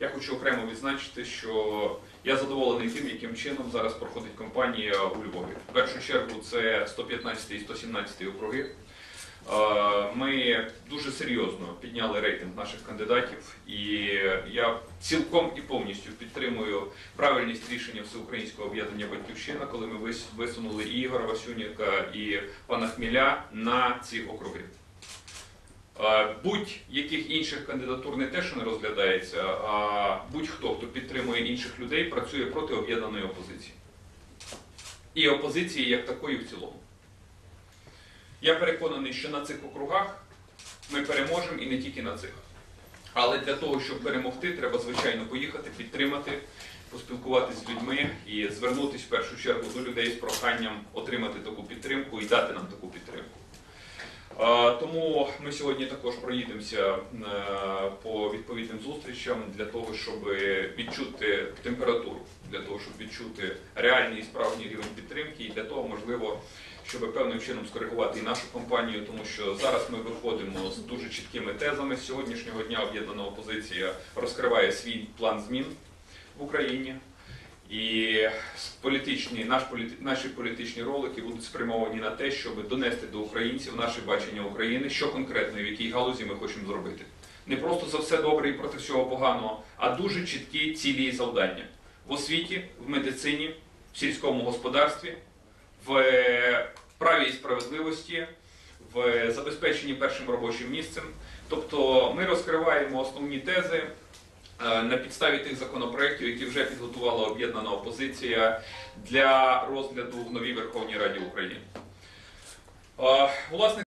Я хочу окремо відзначити, що я задоволений тим, яким чином зараз проходить кампанія у Львові. В першу чергу це 115 і 117 округи. Е, Ми дуже серйозно підняли рейтинг наших кандидатів, і я цілком і повністю підтримую правильність рішення всеукраїнського об'єднання Батьківщина, коли ми вис- висунули і Ігора Васюніка і пана Хміля на ці округи. Е, Будь-яких інших кандидатур не те, що не розглядається, а будь-хто, хто підтримує інших людей, працює проти об'єднаної опозиції. І опозиції як такої в цілому. Я переконаний, що на цих округах ми переможемо і не тільки на цих. Але для того, щоб перемогти, треба, звичайно, поїхати, підтримати, поспілкуватися з людьми і звернутися в першу чергу до людей з проханням отримати таку підтримку і дати нам таку підтримку. Тому ми сьогодні також проїдемося е, по відповідним зустрічам для того, щоб відчути температуру, для того, щоб відчути реальний і справжній рівень підтримки, і для того, можливо, щоб певним чином скоригувати і нашу компанію, тому що зараз ми виходимо з дуже чіткими тезами. З сьогоднішнього дня об'єднана опозиція розкриває свій план змін в Україні. І політичні, наш наші політичні ролики будуть спрямовані на те, щоб донести до українців наше бачення України, що конкретно і в якій галузі ми хочемо зробити. Не просто за все добре і проти всього поганого, а дуже чіткі цілі і завдання в освіті, в медицині, в сільському господарстві, в е, праві і справедливості, в забезпеченні першим робочим місцем. Тобто ми розкриваємо основні тези на підставі тих законопроєктів, які вже підготувала об'єднана опозиція для розгляду в новій Верховній Раді України. Е, Власне,